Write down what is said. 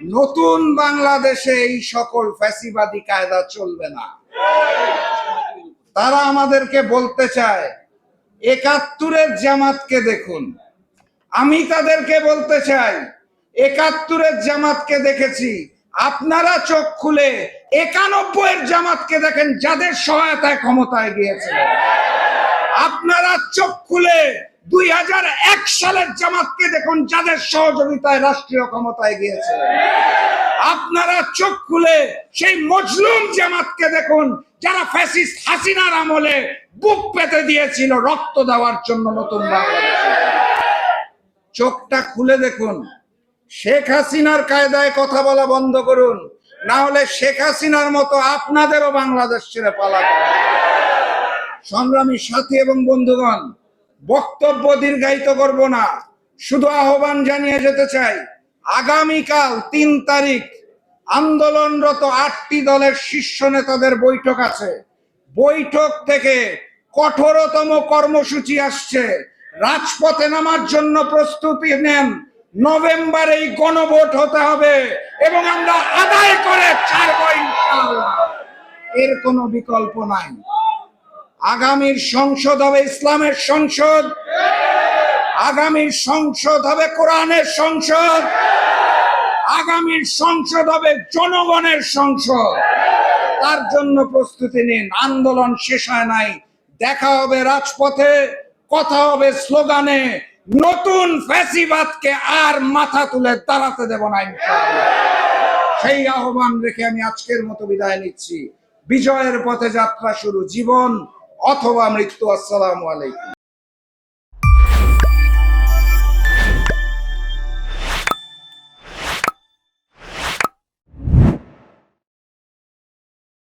নতুন বাংলাদেশে এই সকল ফ্যাসিবাদী কায়দা চলবে না। তারা আমাদেরকে বলতে চায়, একাত্তরের জামাতকে দেখুন। আমি তাদেরকে বলতে চাই, একাত্তরের জামাতকে দেখেছি। আপনারা চোখ খুলে একানব্বই এর জামাতকে দেখেন, যাদের সহায়তায় ক্ষমতায় গিয়েছিলেন আপনারা চোখ খুলে দুই হাজার এক সালের জামাতকে দেখুন যাদের সহযোগিতায় রাষ্ট্রীয় ক্ষমতায় গিয়েছিলেন আপনারা চোখ খুলে সেই মজলুম জামাতকে দেখুন, যারা ফ্যাসিস্ট হাসিনার আমলে বুক পেতে দিয়েছিল রক্ত দেওয়ার জন্য নতুন চোখটা খুলে দেখুন, শেখ হাসিনার কায়দায় কথা বলা বন্ধ করুন, না হলে শেখ হাসিনার মতো আপনাদেরও বাংলাদেশ ছেড়ে হবে। সংগ্রামী সাথী এবং বন্ধুগণ বক্তব্য দীর্ঘায়িত করব না। শুধু আহ্বান জানিয়ে যেতে চাই, আগামীকাল তিন তারিখ আন্দোলনরত আটটি দলের শীর্ষ নেতাদের বৈঠক আছে। বৈঠক থেকে কঠোরতম কর্মসূচি আসছে। রাজপথে নামার জন্য প্রস্তুতি নেন। নভেম্বর এই গণভোট হতে হবে এবং আমরা আদায় করে ছাড়বো। এর কোনো বিকল্প নাই। আগামীর সংসদ হবে ইসলামের সংসদ। আগামীর সংসদ হবে কোরআনের সংসদ। আগামীর সংসদ হবে জনগণের সংসদ। তার জন্য প্রস্তুতি নিন, আন্দোলন শেষ হয় নাই। দেখা হবে রাজপথে, কথা হবে স্লোগানে। নতুন ফ্যাসিবাদকে আর মাথা তুলে দাঁড়াতে দেব না সেই আহ্বান রেখে আমি আজকের মতো বিদায় নিচ্ছি। বিজয়ের পথে যাত্রা শুরু, জীবন অথবা মৃত্যু আসসালামু আলাইকুম।